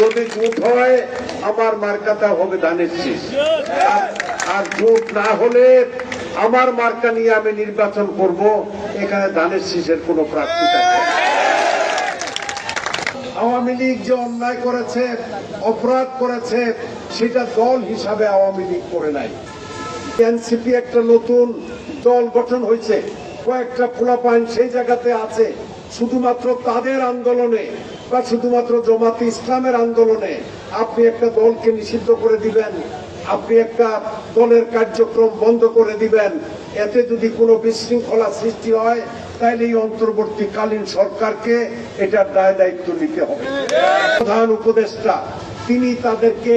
যদি জুট হয়, আমার মার্কাটা হবে ধানের শীষ। আর- জুট না হলে আমার মার্কা নিয়ে আমি নির্বাচন করব, এখানে ধানের শীষের কোনো প্রার্থী আওয়ামী লীগ যে অন্যায় করেছে, অপরাধ করেছে, সেটা দল হিসাবে আওয়ামী লীগ করে নাই। এনসিপি একটা নতুন দল গঠন হয়েছে, কয়েকটা পোলাপাইন সেই জায়গাতে আছে। শুধুমাত্র তাদের আন্দোলনে বা শুধুমাত্র জমাতে ইসলামের আন্দোলনে আপনি একটা দলকে নিষিদ্ধ করে দিবেন, আপনি একটা দলের কার্যক্রম বন্ধ করে দিবেন, এতে যদি কোনো বিশৃঙ্খলা সৃষ্টি হয় তাহলে এই অন্তর্বর্তীকালীন সরকারকে এটার দায় দায়িত্ব নিতে হবে প্রধান উপদেষ্টা, তিনি তাদেরকে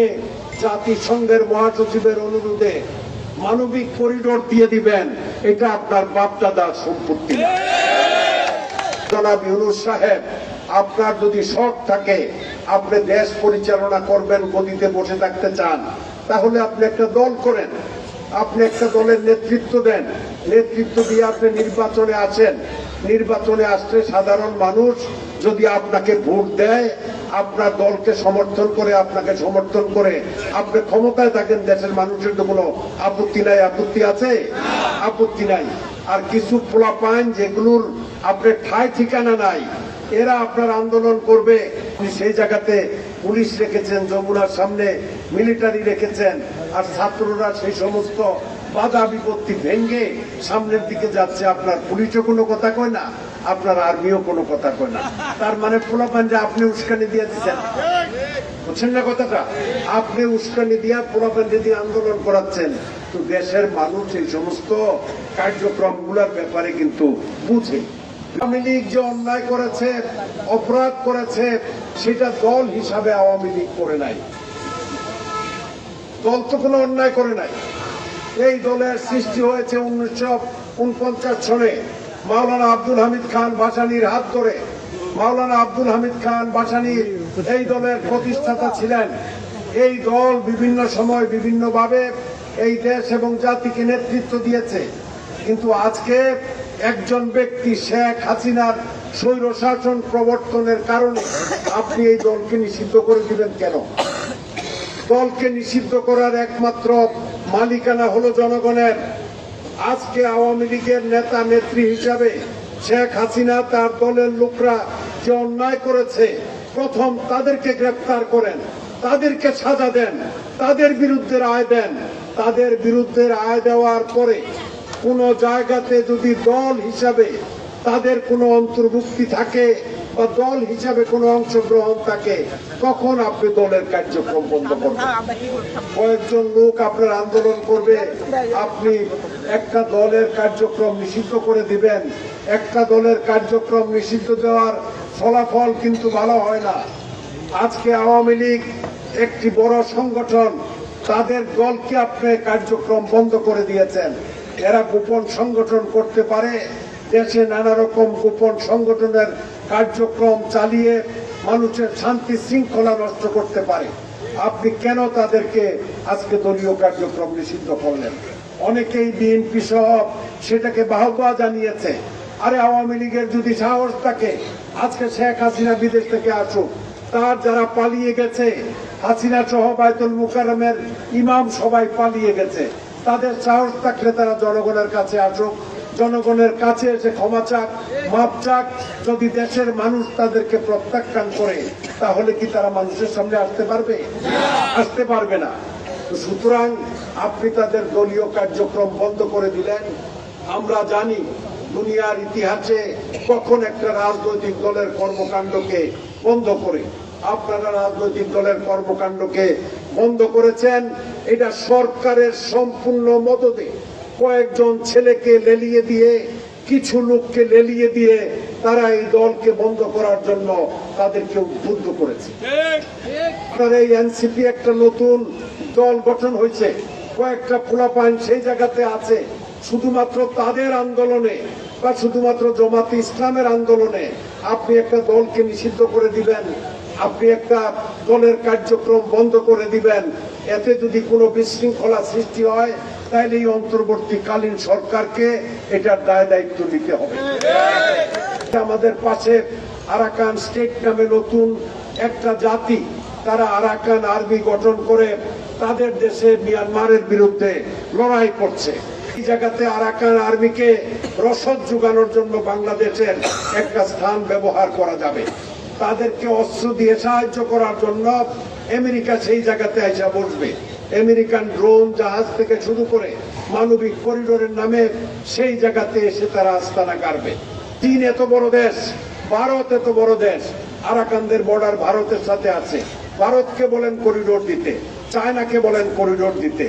জাতিসংঘের মহাসচিবের অনুরোধে মানবিক করিডোর দিয়ে দিবেন, এটা আপনার বাপদাদার সম্পত্তি না। জনাব ইউনুস সাহেব, আপনার যদি শখ থাকে, আপনি দেশ পরিচালনা করবেন, গদিতে বসে থাকতে চান, তাহলে আপনি একটা দল করেন। আপনি একটা দলের নেতৃত্ব দেন। নেতৃত্ব দিয়ে আপনি নির্বাচনে আছেন। নির্বাচনে আসলে সাধারণ মানুষ যদি আপনাকে ভোট দেয়, আপনার দলকে সমর্থন করে, আপনাকে সমর্থন করে, আপনি ক্ষমতায় থাকেন, দেশের মানুষের তো কোনো আপত্তি নাই। আপত্তি আছে? আপত্তি নাই। আর কিছু পোলাপাইন যেগুলোর আপনার ঠায় ঠিকানা নাই, এরা আপনার আন্দোলন করবে। সেই জায়গাতে পুলিশ রেখেছেন, যমুনার সামনে মিলিটারি রেখেছেন, আর ছাত্ররা সেই সমস্ত বাধা বিপত্তি ভেঙ্গে সামনের দিকে যাচ্ছে। আপনার পুলিশও কোনো কথা কয় না, আপনার আর্মিও কোনো কথা কয় না। তার মানে পোলাপান যে আপনি উস্কানি দিয়ে দিচ্ছেন। বুঝছেন না কথাটা? আপনি উস্কানি দিয়া পোলাপান যদি আন্দোলন করাচ্ছেন তো দেশের মানুষ এই সমস্ত কার্যক্রমগুলোর ব্যাপারে কিন্তু বুঝে। আওয়ামী লীগ যে অন্যায় করেছে, অপরাধ করেছে, সেটা দল হিসাবে আওয়ামী লীগ করে নাই। দল তো কোনো অন্যায় করে নাই। এই দলের সৃষ্টি হয়েছে উনিশশো উনপঞ্চাশ সনে মাওলানা আব্দুল হামিদ খান ভাসানির হাত ধরে। মাওলানা আব্দুল হামিদ খান ভাসানির এই দলের প্রতিষ্ঠাতা ছিলেন। এই দল বিভিন্ন সময় বিভিন্নভাবে এই দেশ এবং জাতিকে নেতৃত্ব দিয়েছে। কিন্তু আজকে একজন ব্যক্তি শেখ হাসিনার স্বৈর শাসন প্রবর্তনের কারণে আপনি এই দলকে নিষিদ্ধ করে দিবেন কেন? দলকে নিষিদ্ধ করার একমাত্র মালিকানা হলো জনগণের। আজকে আওয়ামী লীগের নেতা, নেত্রী হিসাবে শেখ হাসিনা তার দলের লোকরা যে অন্যায় করেছে, প্রথম তাদেরকে গ্রেপ্তার করেন, তাদেরকে সাজা দেন, তাদের বিরুদ্ধে রায় দেন। তাদের বিরুদ্ধে রায় দেওয়ার পরে কোন জায়গাতে যদি দল হিসাবে তাদের কোনো অন্তর্ভুক্তি থাকে বা দল হিসাবে কোনো অংশগ্রহণ থাকে তখন আপনি দলের কার্যক্রম বন্ধ করবেন? কয়েকজন লোক আপনার আন্দোলন করবে আপনি একটা দলের কার্যক্রম নিষিদ্ধ করে দিবেন। একটা দলের কার্যক্রম নিষিদ্ধ দেওয়ার ফলাফল কিন্তু ভালো হয় না। আজকে আওয়ামী লীগ একটি বড় সংগঠন তাদের দলকে আপনি কার্যক্রম বন্ধ করে দিয়েছেন। এরা গোপন সংগঠন করতে পারে। দেশে নানা রকম গোপন সংগঠনের কার্যক্রম চালিয়ে মানুষের শান্তি শৃঙ্খলা নষ্ট করতে পারে। আপনি কেন তাদেরকে আজকে দলীয় কার্যক্রম নিষিদ্ধ করলেন? অনেকেই বিএনপি সহ সেটাকে বাহবা জানিয়েছে। আরে আওয়ামী লীগের যদি সাহস থাকে, আজকে শেখ হাসিনা বিদেশ থেকে আসুক, তার যারা পালিয়ে গেছে হাসিনা সহ বায়তুল মুকাররমের ইমাম সবাই পালিয়ে গেছে। তাদের সাহস থাকলে তারা জনগণের কাছে আসুক। জনগণের কাছে এসে ক্ষমা চাক মাপ চাক। যদি দেশের মানুষ তাদেরকে প্রত্যাখ্যান করে, তাহলে কি তারা মানুষের সামনে আসতে পারবে? আসতে পারবে না। সুতরাং আপনি তাদের দলীয় কার্যক্রম বন্ধ করে দিলেন। আমরা জানি দুনিয়ার ইতিহাসে কখন একটা রাজনৈতিক দলের কর্মকাণ্ডকে বন্ধ করে আপনারা রাজনৈতিক দলের কর্মকাণ্ডকে বন্ধ করেছেন। এটা সরকারের সম্পূর্ণ মদতে কয়েকজন ছেলেকে লেলিয়ে দিয়ে, কিছু লোককে লেলিয়ে দিয়ে তারা এই দলকে বন্ধ করার জন্য তাদেরকে উদ্বুদ্ধ করেছে। আপনার এই এনসিপি একটা নতুন দল গঠন হয়েছে। কয়েকটা পোলাপাইন সেই জায়গাতে আছে। শুধুমাত্র তাদের আন্দোলনে বা শুধুমাত্র জমাতে ইসলামের আন্দোলনে আপনি একটা দলকে নিষিদ্ধ করে দিবেন। আপনি একটা দলের কার্যক্রম বন্ধ করে দিবেন এতে যদি কোনো বিশৃঙ্খলা সৃষ্টি হয় তাহলে এই অন্তর্বর্তীকালীন সরকারকে এটার দায় দায়িত্ব নিতে হবে। আমাদের পাশে আরাকান স্টেট নামে নতুন একটা জাতি তারা আরাকান আর্মি গঠন করে তাদের দেশে মিয়ানমারের বিরুদ্ধে লড়াই করছে। এই জায়গাতে আরাকান আর্মিকে রসদ যোগানোর জন্য বাংলাদেশের একটা স্থান ব্যবহার করা যাবে। তাদেরকে অস্ত্র দিয়ে সাহায্য করার জন্য আমেরিকা সেই জায়গাতে আইসা বসবে। আমেরিকান ড্রোন জাহাজ থেকে শুরু করে মানবিক করিডোরের নামে সেই জায়গাতে এসে তারা আস্তানা গাড়বে চীন এত বড় দেশ, ভারত এত বড় দেশ, আরাকানদের বর্ডার ভারতের সাথে আছে। ভারতকে বলেন করিডোর দিতে, চায়নাকে বলেন করিডোর দিতে।